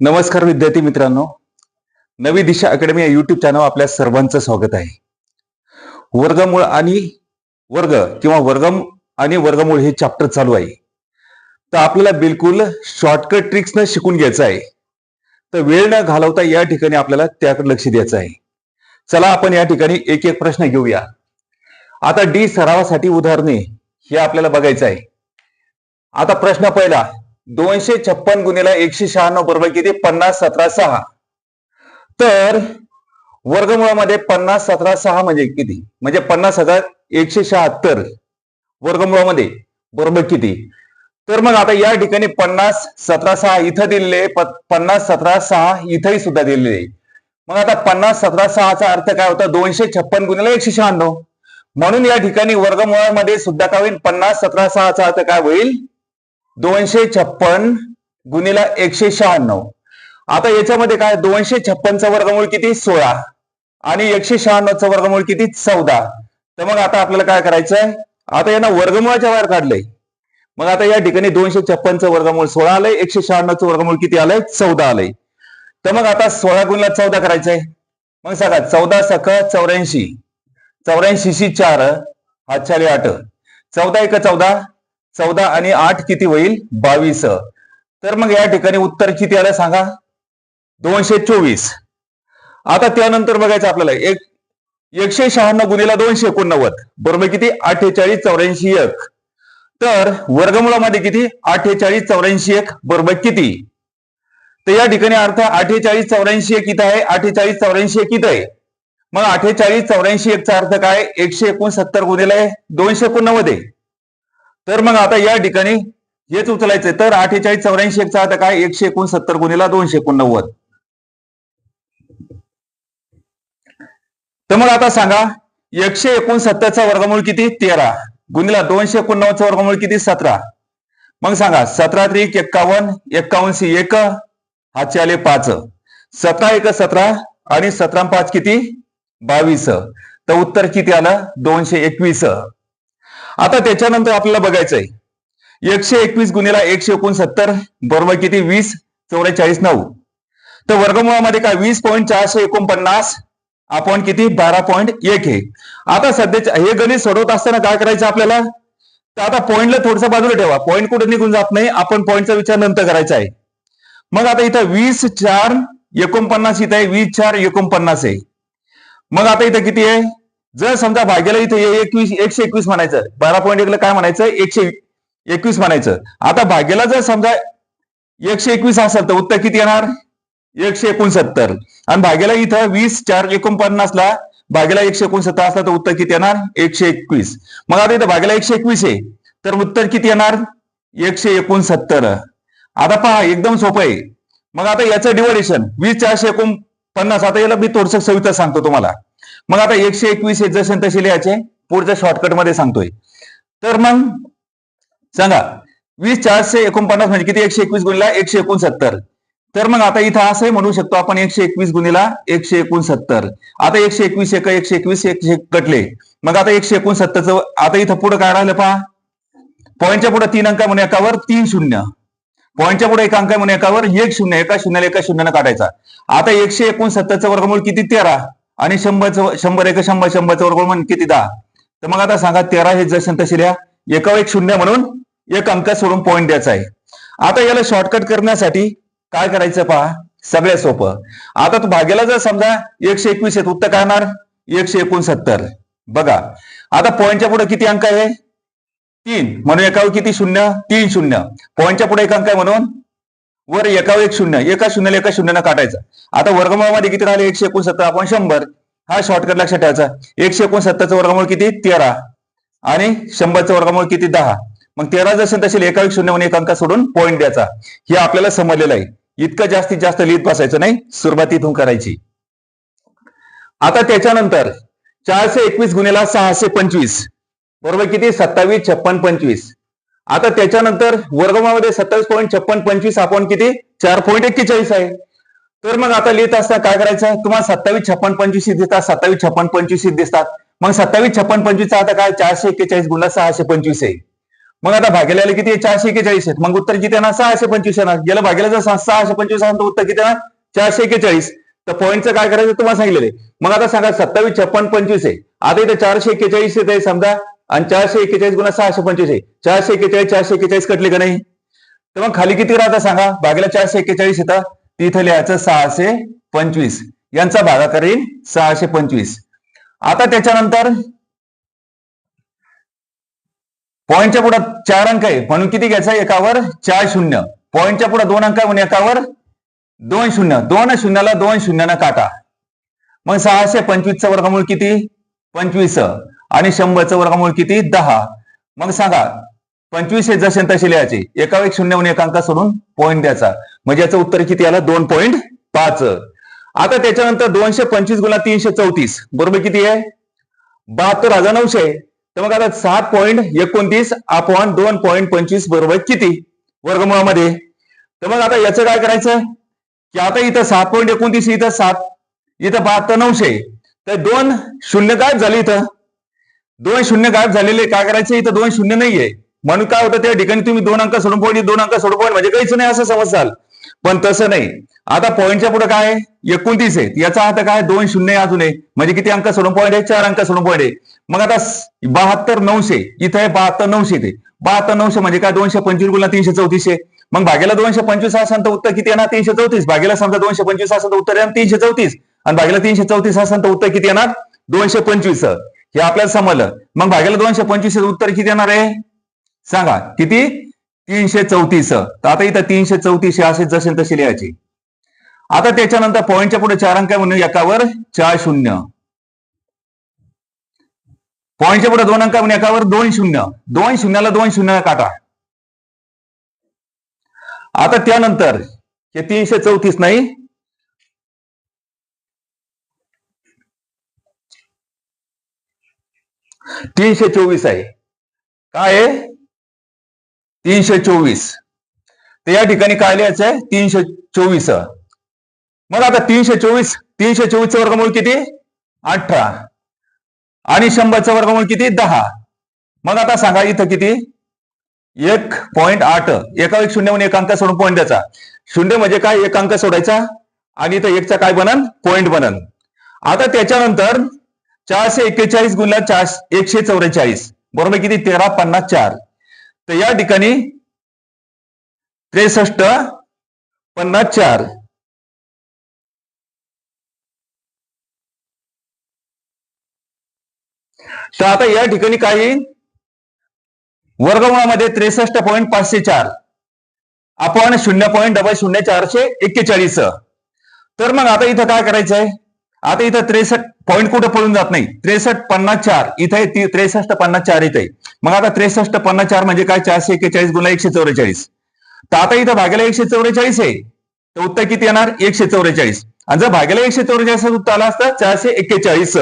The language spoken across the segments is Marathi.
नमस्कार विद्यार्थी मित्रांनो. नवी दिशा अकॅडमी या युट्यूब चॅनल आपल्या सर्वांचं स्वागत आहे. वर्गमूळ आणि वर्ग किंवा वर्गम आणि वर्गमूळ हे चॅप्टर चालू आहे. तर आपल्याला बिलकुल शॉर्टकट ट्रिक्सनं शिकून घ्यायचं आहे. तर वेळ न घालवता या ठिकाणी आपल्याला त्याकडे लक्ष द्यायचं आहे. चला आपण या ठिकाणी एक एक प्रश्न घेऊया. आता डी सरावासाठी उदाहरणे हे आपल्याला बघायचं आहे. आता प्रश्न पहिला. दोनशे छप्पन गुन्हेला एकशे शहाण्णव बरोबर किती? पन्नास सतरा सहा. तर वर्गमुळामध्ये पन्नास सतरा सहा म्हणजे किती? म्हणजे पन्नास हजार एकशे शहात्तर. वर्गमुळामध्ये बरोबर किती? तर मग आता या ठिकाणी पन्नास सतरा सहा इथं दिलेले पन्नास सतरा सहा इथंही सुद्धा दिलेले मग आता पन्नास सतरा सहाचा अर्थ काय होता? दोनशे छप्पन गुन्हेला एकशे शहाण्णव. म्हणून या ठिकाणी वर्गमुळामध्ये सुद्धा काय होईल? पन्नास सतरा सहाचा अर्थ काय होईल? दोनशे छप्पन गुणिला एकशे शहाण्णव. आता याच्यामध्ये काय? दोनशे छप्पनचं वर्गमूळ किती? सोळा. आणि एकशे शहाण्णवचं वर्गमूळ किती? चौदा. तर मग आता आपल्याला काय करायचंय? आता यांना वर्गमुळाच्या बाहेर काढलंय. मग आता या ठिकाणी दोनशे छप्पनचं वर्गमूळ सोळा आलंय एकशे शहाण्णवचं वर्गमूळ किती आलंय? चौदा आलंय. तर मग आता सोळा गुणला चौदा करायचंय. मग सांगा चौदा सख चौऱ्याऐंशी. चौऱ्याऐंशी चार हा आठ. चौदा एक चौदा. चौदा आणि आठ किती होईल? बावीस. तर मग या ठिकाणी उत्तर किती आलं सांगा? दोनशे चोवीस. आता त्यानंतर बघायचं आपल्याला. एक एकशे शहाण्णव गुणिला दोनशे एकोणनव्वद. बरोबर किती? अठ्ठेचाळीस चौऱ्याऐंशी एक. तर वर्गमुळामध्ये किती? अठ्ठेचाळीस चौऱ्याऐंशी एक. बरोबर किती? तर या ठिकाणी अर्थ अठ्ठेचाळीस चौऱ्याऐंशी एक इथं आहे. अठ्ठेचाळीस चौऱ्याऐंशी एक इथं आहे. मग अठ्ठेचाळीस चौऱ्याऐंशी एकचा अर्थ काय? एकशे एकोणसत्तर गुणिले दोनशे एकोणनव्वद आहे. तर मग आता या ठिकाणी हेच उचलायचंय. तर अठ्ठेचाळीस चौऱ्याऐंशी एकचा आता काय? एकशे एकोणसत्तर गुणीला दोनशे एकोणनव्वद. तर मग आता सांगा एकशे एकोणसत्तरचा वर्गमूळ किती? तेरा. गुणीला दोनशे एकोणनव्वदचा वर्गमूळ किती? सतरा. मग सांगा सतरा त्रिक एक्कावन्न एक्कावन्नशी एक हातचे आले पाच. सतरा एक सतरा आणि सतरा पाच किती? बावीस. तर उत्तर किती आलं? दोनशे एकवीस. आता त्याच्यानंतर आपल्याला बघायचं आहे एकशे एकवीस गुन्हेला एकशे एकोणसत्तर बरोबर किती? वीस चौवेचाळीस नऊ. तर वर्गमुळामध्ये काय? वीस पॉईंट चारशे एकोणपन्नास आपण किती? बारा पॉईंट एक आहे. आता सध्याच्या हे गणित सोडवत असताना काय करायचं आपल्याला? तर आता पॉईंटला थोडस बाजूला ठेवा. पॉईंट कुठे निघून जात नाही? आपण पॉईंटचा विचार नंतर करायचा आहे. मग आता इथं वीस चार एकोणपन्नास इथं आहे. वीस चार एकोणपन्नास आहे. मग आता इथं किती आहे? जर समजा भाग्याला इथे एकवीस एकशे एकवीस म्हणायचं बारा पॉईंट एकला काय म्हणायचं? एकशे एकवीस म्हणायचं. आता भाग्याला जर समजा एकशे एकवीस असेल तर उत्तर किती येणार? एकशे एकोणसत्तर. आणि भाग्याला इथं वीस चार एकोणपन्नासला भाग्याला एकशे एकोणसत्तर असला तर उत्तर किती येणार? एकशे एकवीस. मग आता इथं भाग्याला एकशे एकवीस आहे तर उत्तर किती येणार? एकशे एकोणसत्तर. आता पहा एकदम सोपं आहे. मग आता याचं डिव्हायडेशन वीस चारशे एकोणपन्नास आता याला मी थोडस सविता सांगतो तुम्हाला. मग आता एकशे एकवीस हे जसे तसे लिहायचे. पुढच्या शॉर्टकटमध्ये सांगतोय. तर मग सांगा वीस चारशे एकोणपन्नास म्हणजे किती? एकशे एकवीस गुणिला एकशे एकोणसत्तर. तर मग आता इथं असंही म्हणू शकतो आपण एकशे एकवीस गुणिला एकशे एकोणसत्तर. आता एकशे एकवीस एक एकशे एकवीस एकशे कटले. मग आता एकशे एकोणसत्तरचं आता इथं पुढे काय राहिलं पहा? पॉईंटच्या पुढे तीन अंक म्हणून एकावर तीन शून्य. पॉईंटच्या पुढे एक अंक म्हणून एकावर एक शून्य एका शून्याला एका शून्यानं काढायचा. आता एकशे एकोणसत्तरचं वर्गमूळ किती? तेरा. आणि शंभरचं शंभर एक शंभर शंभरचं वर्गमूळ म्हणून किती दहा? तर मग आता सांगा तेरा हे जशन तशी लिहा एकावर एक शून्य म्हणून एक अंक सोडून पॉईंट द्यायचा आहे. आता याला शॉर्टकट करण्यासाठी काय करायचं पहा? सगळ्यात सोपं. आता तू भाग्याला जर समजा एकशे एकवीस आहेत उत्तर काय होणार? एकशे एकोणसत्तर. बघा. आता पॉईंटच्या पुढे किती अंक आहे? तीन. म्हणून एकावर किती? शून्य. तीन शून्य. पॉईंटच्या पुढे एक अंक आहे म्हणून वर एकावर एक शून्य एका शून्याला एका शून्यानं काटायचा. आता वर्गमुळामध्ये किती राहिले? एकशे एकोणसत्तर. आपण शंभर. हा शॉर्टकट लक्षात ठेवायचा. एकशे एकोणसत्तरचं वर्गमूळ किती? तेरा. आणि शंभरचं वर्गमूळ किती? दहा. मग तेरा जसे तसे एका एक शून्य म्हणून एक अंक सोडून पॉईंट द्यायचा. हे आपल्याला समजलेलं आहे. इतकं जास्तीत जास्त लिहित बसायचं नाही. सुरुवात इथून करायची. आता त्याच्यानंतर चारशे एकवीस गुन्हेला सहाशे पंचवीस. बरोबर किती? सत्तावीस छप्पन पंचवीस. आता त्याच्यानंतर वर्गमामध्ये सत्तावीस पॉईंट छप्पन पंचवीस आपण किती? चार पॉईंट एक्केचाळीस आहे. तर मग आता लिहित असता काय करायचं? तुम्हाला सत्तावीस छप्पन पंचवीस दिसतात. सत्तावीस छप्पन पंचवीस दिसतात. मग सत्तावीस छप्पन पंचवीसचा आता काय? चारशे एक्केचाळीस गुणा सहाशे पंचवीस आहे. मग आता भाग्याला किती आहे? चारशे एक्केचाळीस आहेत. मग उत्तर किती येणार? सहाशे पंचवीस येणार. याला भाग्याला जर सहाशे पंचवीस असेल तर उत्तर किती येणार? चारशे एक्केचाळीस. तर पॉईंटचं काय करायचं? तुम्हाला सांगितलेलं मग आता सांगा सत्तावीस छप्पन पंचवीस आहे. आता इथे चारशे एक्केचाळीस येत आहे समजा. आणि चारशे एक्केचाळीस गुणा सहाशे पंचवीस आहे. चारशे एक्केचाळीस चारशे एक्केचाळीस कटले का नाही? तर मग खाली किती राहता सांगा? भागेला चारशे एक्केचाळीस येतात तिथं लिहायचं सहाशे पंचवीस. यांचा भागाकार येईल सहाशे पंचवीस. आता त्याच्यानंतर पॉईंटच्या पुढे चार अंक आहे. म्हणून किती घ्यायचा? एकावर चार शून्य. पॉईंटच्या पुढे दोन अंक आहे म्हणून एकावर दोन शून्य. दोन शून्याला दोन शून्यानं काटा. मग सहाशे पंचवीसचं वर्गमूळ किती? पंचवीस. आणि शंभरचं वर्गमूळ किती? दहा. मग सांगा पंचवीस हे जसे तसे लिहायचे. एका एक शून्य म्हणून सोडून पॉईंट द्यायचा. म्हणजे याचं उत्तर किती आलं? दोन पॉईंट पाच. आता त्याच्यानंतर दोनशे पंचवीस गुणा तीनशे चौतीस. बरोबर किती आहे? बहात्तर हजार नऊशे. तर मग आता सात पॉईंट एकोणतीस अपॉन दोन पॉईंट पंचवीस बरोबर किती? वर्गमुळामध्ये. तर मग आता याचं काय करायचं? की आता इथं सात पॉईंट एकोणतीस इथं सात इथं बहात्तर नऊशे. तर दोन शून्य काय झाले इथं? दोन शून्य गायब झालेले काय करायचे? इथं दोन शून्य नाहीये. म्हणून काय होतं त्या ठिकाणी तुम्ही दोन अंक सोडून पॉईंट दोन अंक सोडून पॉईंट म्हणजे काहीच नाही असं समजाल पण तसं नाही. आता पॉईंटच्या पुढे काय? आहे? एकोणतीस आहे. याचा अर्थ काय? दोन शून्य आहे अजून आहे म्हणजे किती अंक सोडून पॉईंट आहे? चार अंक सोडून पॉईंट आहे. मग आता बहात्तर नऊशे इथं आहे बहात्तर नऊशे ते बहात्तर नऊशे म्हणजे काय? दोनशे पंचवीस गुणा तीनशे चौतीसशे मग भागेला दोनशे पंचवीस असेल तर उत्तर किती येणार? तीनशे चौतीस. भागेला समजा दोनशे पंचवीस असेल तर उत्तर येणार तीनशे चौतीस. आणि भागेला तीनशे चौतीस असेल तर उत्तर किती येणार? दोनशे पंचवीस. हे आपल्याला समजलं. मग भागेला दोनशे पंचवीस उत्तर किती येणार आहे? सांगा. किती? तीनशे चौतीस तर आता इथं तीनशे चौतीस असे जसे तसे लिहायचे. आता त्याच्यानंतर पॉईंटच्या पुढे चार अंक म्हणून एकावर चार शून्य. पॉईंटच्या पुढे दोन अंक म्हणून एकावर दोन शून्य. दोन शून्याला दोन शून्य काटा आता त्यानंतर हे तीनशे चौतीस नाही तीनशे चोवीस आहे. काय आहे? तीनशे चोवीस. तर या ठिकाणी काय लिहायचं आहे तीनशे चोवीस. मग आता तीनशे चोवीस तीनशे चोवीसचं वर्गमूळ किती? अठरा. आणि शंभरचं वर्गमूळ किती? दहा. मग आता सांगा इथं किती? एक पॉईंट आठ. एका एक शून्य म्हणून एक अंक सोडून पॉईंट द्यायचा. शून्य म्हणजे काय? एक अंक सोडायचा. आणि इथं एकचा काय बनन? पॉईंट बनन. आता त्याच्यानंतर चारशे एक्केचाळीस गुणला चार एकशे चौवेचाळीस बरोबर किती? तेरा पन्नास चार. तर या ठिकाणी त्रेसष्ट पन्नास चार. तर आता या ठिकाणी काही वर्गमुळामध्ये त्रेसष्ट पॉईंट पाचशे चार. आपण शून्य पॉईंट डबल शून्य चारशे एक्केचाळीस. तर मग आता इथं काय करायचं आहे आता इथं त्रेसष्ट पॉईंट कुठं पळून जात नाही? त्रेसष्ट पन्नास चार. इथे ती- त्रेसष्ट पन्नास चार इथे मग आता त्रेसष्ट पन्नास चार म्हणजे काय? चारशे एक्केचाळीस गुणा एकशे चौवेचाळीस. तर आता इथं भागेला एकशे चौवेचाळीस आहे. तर उत्तर किती येणार? एकशे चौवेचाळीस. आणि जर भागेला एकशे चौवेचाळीस उत्तर आलं असतं चारशे एक्केचाळीस.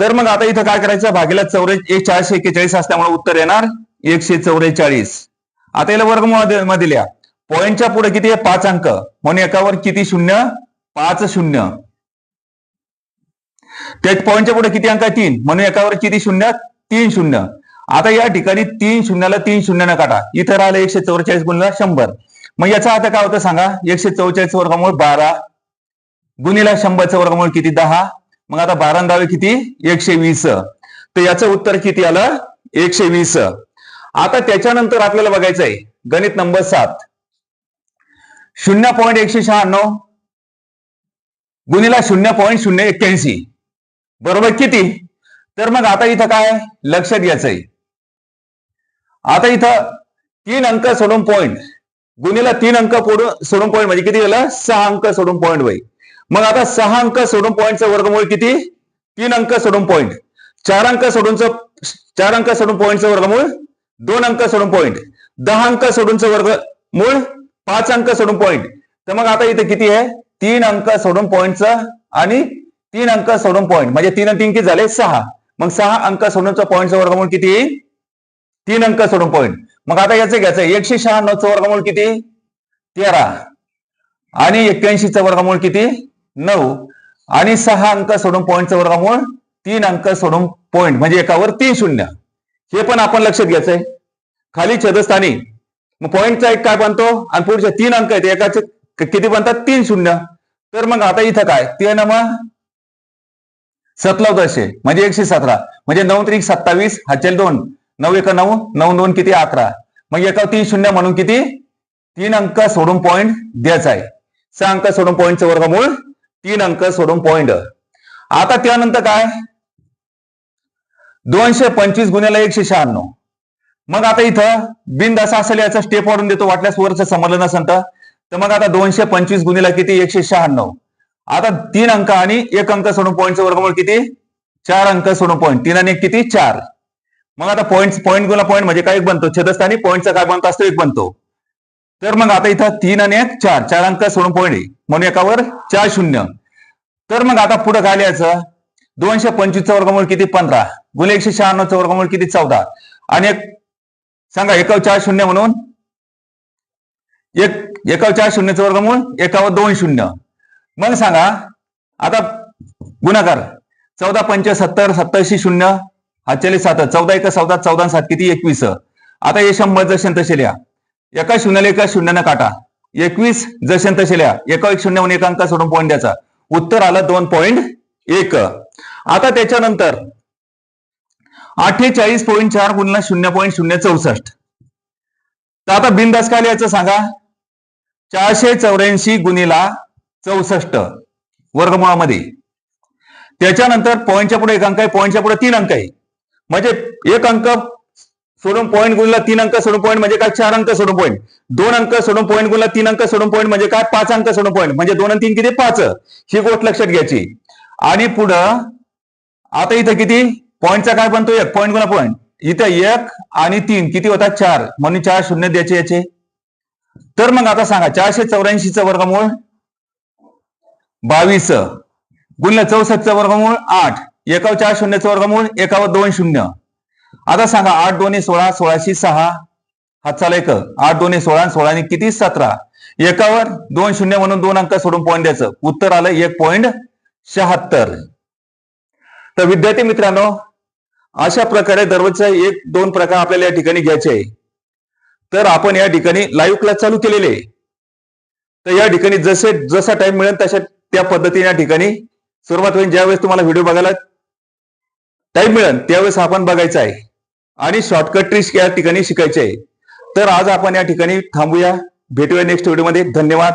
तर मग आता इथं काय करायचं? भागेला चौरे चारशे एक्केचाळीस असल्यामुळे उत्तर येणार एकशे चौवेचाळीस. आता याला वर्गमुळा मध्ये लिहा. पॉईंटच्या पुढे किती आहे? पाच अंक. म्हणून एकावर किती शून्य? पाच शून्य. त्याच पॉईंटच्या पुढे किती अंक आहे? तीन. म्हणून एकावर किती शून्य तीन शून्य. आता या ठिकाणी तीन शून्याला तीन शून्य काटा इथं राहिलं एकशे चौवेचाळीस गुणला शंभर. मग याचा आता काय होतं सांगा? एकशे चौवेचाळीस वर्गामुळे बारा गुणिला शंभरचं वर्गामुळे किती? दहा. मग आता बारा दहावे किती? एकशे वीस. तर याचं उत्तर किती आलं? एकशे वीस. आता त्याच्यानंतर आपल्याला बघायचं आहे गणित नंबर सात. शून्य पॉईंट एकशे शहाण्णव गुणिला शून्य पॉईंट शून्य एक्क्याऐंशी. बरोबर किती? तर मग आता इथं काय? लक्षात घ्यायचंय. आता इथं तीन अंक सोडून पॉईंट गुन्हेला तीन अंक सोडून पॉईंट म्हणजे किती झालं? सहा अंक सोडून पॉईंट बाई मग आता सहा अंक सोडून पॉईंटचं वर्गमूळ किती? तीन अंक सोडून पॉईंट चार अंक सोडूनचं चार अंक सोडून पॉईंटचं वर्गमूळ? दोन अंक सोडून पॉईंट दहा अंक सोडूनचं वर्गमूळ? पाच अंक सोडून पॉईंट तर मग आता इथे किती आहे? तीन अंक सोडून पॉईंटचं आणि तीन अंक सोडून पॉईंट म्हणजे तीन तीन किती झाले? सहा. मग सहा अंक सोडूनचं पॉईंटचं वर्गमूळ किती? तीन अंक सोडून पॉईंट मग आता याचं घ्यायचं. एकशे शहाण्णवचं वर्गमूळ किती? तेरा. आणि एक्क्याऐंशीचं वर्गमूळ किती? नऊ. आणि सहा अंक सोडून पॉईंटचं वर्गमूळ तीन अंक सोडून पॉईंट म्हणजे एकावर तीन शून्य. हे पण आपण लक्षात घ्यायचंय. खाली छेदस्थानी. मग पॉईंटचा एक काय बनतो? आणि पुढचे तीन अंक आहेत. एकाचे किती बनतात? तीन शून्य. तर मग आता इथं काय? तीन मग सतलाव दशे म्हणजे एकशे सतरा. म्हणजे नऊ त्रिक सत्तावीस हाचेल दोन. नऊ एक नऊ नऊ दोन किती अकरा. मग एका तीन शून्य म्हणून किती? तीन अंक सोडून पॉईंट द्यायचा आहे. सहा अंक सोडून पॉईंटचं वर्गमूळ तीन अंक सोडून पॉईंट आता त्यानंतर काय? दोनशे पंचवीस गुन्ह्याला एकशे शहाण्णव. मग आता इथं बिंद असा असेल याचा स्टेप वाढून देतो. वाटल्यास वरचं समजलं नसेल तर. तर मग आता दोनशे पंचवीस गुन्ह्याला किती? एकशे शहाण्णव. आता तीन अंक आणि एक अंक सोडून पॉईंटचं वर्गमूळ किती? चार अंक सोडून पॉईंट तीन आणि एक किती? चार. मग आता पॉईंट पॉईंट गुला पॉईंट म्हणजे काय एक बनतो? छेदस्थानी पॉईंटचा काय बनतो? असतो एक बनतो. तर मग आता इथं तीन आणि एक चार. चार अंक सोडून पॉईंट आहे. म्हणून एकावर चार शून्य. तर मग आता पुढे काय लिहायचं? दोनशे पंचवीसचा वर्गमूळ किती? पंधरा. गुन्हे एकशे शहाण्णवचा वर्गमूळ किती? चौदा. आणि एक सांगा एकावर चार शून्य म्हणून? एक एकावर चार शून्यचं वर्गमूळ एकावर दोन शून्य. मग सांगा आता गुणाकार चौदा पंच सत्तर सत्तरशी शून्य हातचेले सात चौदा एक चौदा चौदा सात किती? एकवीस. आता हे शंभर जसे तसे लिहा एका शून्याला एका शून्यानं काटा. एकवीस जसे तसे लिहा एका एक शून्य म्हणून एक अंक सोडून पॉईंट द्यायचा. उत्तर आलं दोन पॉईंट एक. आता त्याच्यानंतर अठ्ठेचाळीस पॉईंट चार गुणला शून्य पॉईंट शून्य चौसष्ट. तर आता बिंदास काय लिहायचं सांगा? चारशे चौऱ्याऐंशी गुणीला चौसष्ट वर्गमुळामध्ये. त्याच्यानंतर पॉईंटच्या पुढे एक अंक आहे पॉईंटच्या पुढे तीन अंक आहे. म्हणजे एक अंक सोडून पॉईंट गुणला तीन अंक सोडून पॉईंट म्हणजे काय? चार अंक सोडून पॉईंट दोन अंक सोडून पॉईंट गुणला तीन अंक सोडून पॉईंट म्हणजे काय? पाच अंक सोडून पॉईंट म्हणजे दोन आणि तीन किती? पाच. ही गोष्ट लक्षात घ्यायची. आणि पुढं आता इथं किती? पॉईंटचा काय बनतो? एक. पॉईंट गुणा पॉईंट इथं एक आणि तीन. किती होतात? चार. म्हणून चार शून्य द्यायचे याचे. तर मग आता सांगा चारशे चौऱ्याऐंशीचं वर्गमूळ बावीस. गुणलं चौसष्टचं वर्गमूळ आठ. एकावर चार शून्यचं वर्गमूळ एकावर दोन शून्य. आता सांगा आठ दोन्ही सोळा सोळाशे सहा. हातचाला एक. आठ दोन्ही सोळा आणि सोळाने किती? सतरा. एकावर दोन शून्य म्हणून दोन अंक सोडून पॉईंट द्यायचं. उत्तर आलं एक पॉईंट शहात्तर. तर विद्यार्थी मित्रांनो अशा प्रकारे दररोजचा एक दोन प्रकार आपल्याला या ठिकाणी घ्यायचे आहे. तर आपण या ठिकाणी लाईव्ह क्लास चालू केलेले आहे. तर या ठिकाणी जसे जसा टाइम मिळेल तशा त्या पद्धतीने या ठिकाणी सुरुवात होईल. ज्यावेळेस तुम्हाला व्हिडिओ बघायला टाईम मिळेल त्यावेळेस आपण बघायचा आहे. आणि शॉर्टकट ट्रिक्स या ठिकाणी शिकायचे आहे. तर आज आपण या ठिकाणी थांबूया. भेटूया नेक्स्ट व्हिडिओमध्ये धन्यवाद.